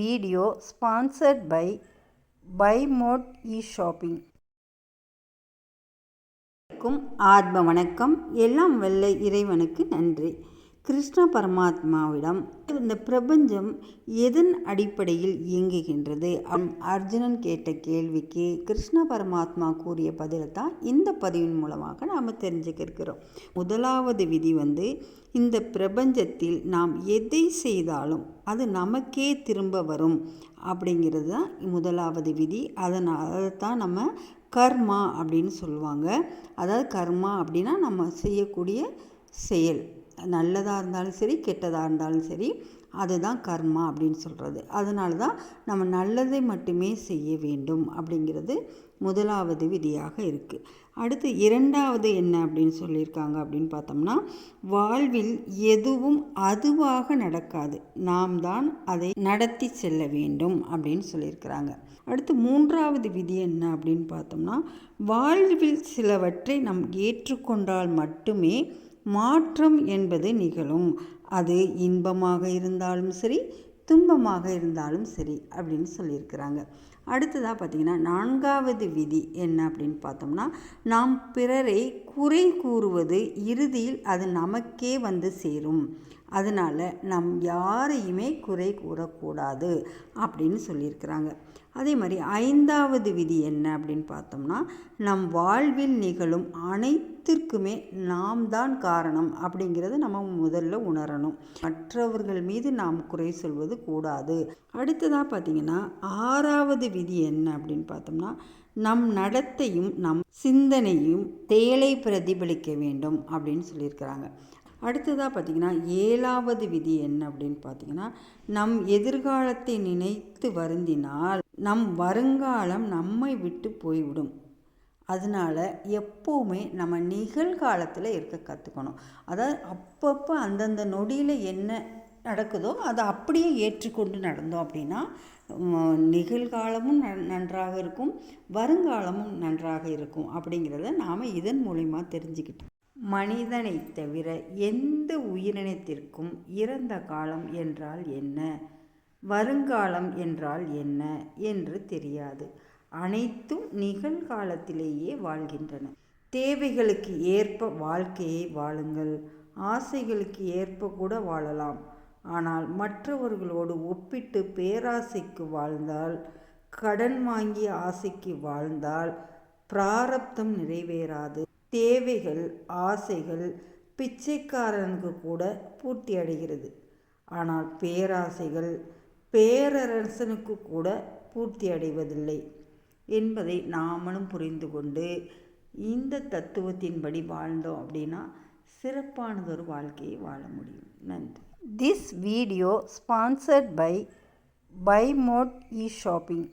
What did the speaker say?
Video sponsored by by mod e shopping ஆத்ம வணக்கம். எல்லாம் வல்ல இறைவனுக்கு நன்றி. கிருஷ்ண பரமாத்மாவிடம் இந்த பிரபஞ்சம் எதன் அடிப்படையில் இயங்குகின்றது? அம் அர்ஜுனன் கேட்ட கேள்விக்கு கிருஷ்ண பரமாத்மா கூறிய பதிலை தான் இந்த பதிவின் மூலமாக நாம் தெரிஞ்சுக்க இருக்கிறோம் முதலாவது விதி வந்து இந்த பிரபஞ்சத்தில் நாம் எதை செய்தாலும் அது நமக்கே திரும்ப வரும் அப்படிங்கிறது தான் முதலாவது விதி. அதனால் தான் நம்ம கர்மா அப்படின்னு சொல்லுவாங்க. அதாவது கர்மா அப்படின்னா நம்ம செய்யக்கூடிய செயல். நல்லதாக இருந்தாலும் சரி கெட்டதாக இருந்தாலும் சரி அதுதான் கர்மா அப்படின்னு சொல்கிறது அதனால தான் நம்ம நல்லதை மட்டுமே செய்ய வேண்டும் அப்படிங்கிறது முதலாவது விதியாக இருக்குது அடுத்து இரண்டாவது என்ன அப்படின்னு சொல்லியிருக்காங்க அப்படின்னு பார்த்தோம்னா வாழ்வில் எதுவும் அதுவாக நடக்காது. நாம் தான் அதை நடத்தி செல்ல வேண்டும் அப்படின்னு சொல்லியிருக்கிறாங்க. அடுத்து மூன்றாவது விதி என்ன அப்படின்னு பார்த்தோம்னா வாழ்வில் சிலவற்றை நம் ஏற்றுக்கொண்டால் மட்டுமே மாற்றம் என்பது நிகழும். அது இன்பமாக இருந்தாலும் சரி துன்பமாக இருந்தாலும் சரி அப்படின்னு சொல்லியிருக்கிறாங்க. அடுத்ததாக பார்த்திங்கன்னா நான்காவது விதி என்ன அப்படின்னு பார்த்தோம்னா நாம் பிறரை குறை கூறுவது இறுதியில் அது நமக்கே வந்து சேரும். அதனால் நம் யாரையுமே குறை கூறக்கூடாது அப்படின்னு சொல்லியிருக்கிறாங்க. அதே மாதிரி ஐந்தாவது விதி என்ன அப்படின்னு பார்த்தோம்னா நம் வாழ்வில் நிகழும் அனைத்திற்குமே நாம் தான் காரணம் அப்படிங்கிறத நம்ம முதல்ல உணரணும். மற்றவர்கள் மீது நாம் குறை சொல்வது கூடாது. அடுத்ததாக பார்த்திங்கன்னா ஆறாவது விதி என்ன அப்படின்னு பார்த்தோம்னா நம் நடத்தையும் நம் சிந்தனையும் தேலை பிரதிபலிக்க வேண்டும் அப்படின்னு சொல்லியிருக்கிறாங்க. அடுத்ததாக பார்த்திங்கன்னா ஏழாவது விதி என்ன அப்படின்னு பார்த்தீங்கன்னா நம் எதிர்காலத்தை நினைத்து வருந்தினால் நம் வருங்காலம் நம்மை விட்டு போய்விடும். அதனால் எப்போவுமே நம்ம நிகழ்காலத்தில் இருக்க கற்றுக்கணும் அதாவது அப்பப்போ அந்தந்த நொடியில் என்ன நடக்குதோ அதை அப்படியே ஏற்றுக்கொண்டு நடந்தோம் அப்படின்னா நிகழ்காலமும் நன்றாக இருக்கும் வருங்காலமும் நன்றாக இருக்கும் அப்படிங்கிறத நாம் இதன் மூலிமா தெரிஞ்சுக்கிட்டோம். மனிதனை தவிர எந்த உயிரினத்திற்கும் இறந்த காலம் என்றால் என்ன? வருங்காலம் என்றால் என்ன என்று தெரியாது. அனைத்தும் நிகழ்காலத்திலேயே வாழ்கின்றன. தேவைகளுக்கு ஏற்ப வாழ்க்கையை வாழுங்கள். ஆசைகளுக்கு ஏற்ப கூட வாழலாம். ஆனால் மற்றவர்களோடு ஒப்பிட்டு பேராசைக்கு வாழ்ந்தால் கடன் வாங்கி ஆசைக்கு வாழ்ந்தால் பிராரப்தம் நிறைவேறாது. தேவைகள் ஆசைகள் பிச்சைக்காரனுக்கு கூட பூர்த்தி அடைகிறது ஆனால் பேராசைகள் பேரரசனுக்கு கூட பூர்த்தி அடைவதில்லை என்பதை நாமளும் புரிந்து கொண்டு இந்த தத்துவத்தின்படி வாழ்ந்தோம் அப்படின்னா சிறப்பானதொரு வாழ்க்கையை வாழ முடியும். நன்றி. This video sponsored by by mod e shopping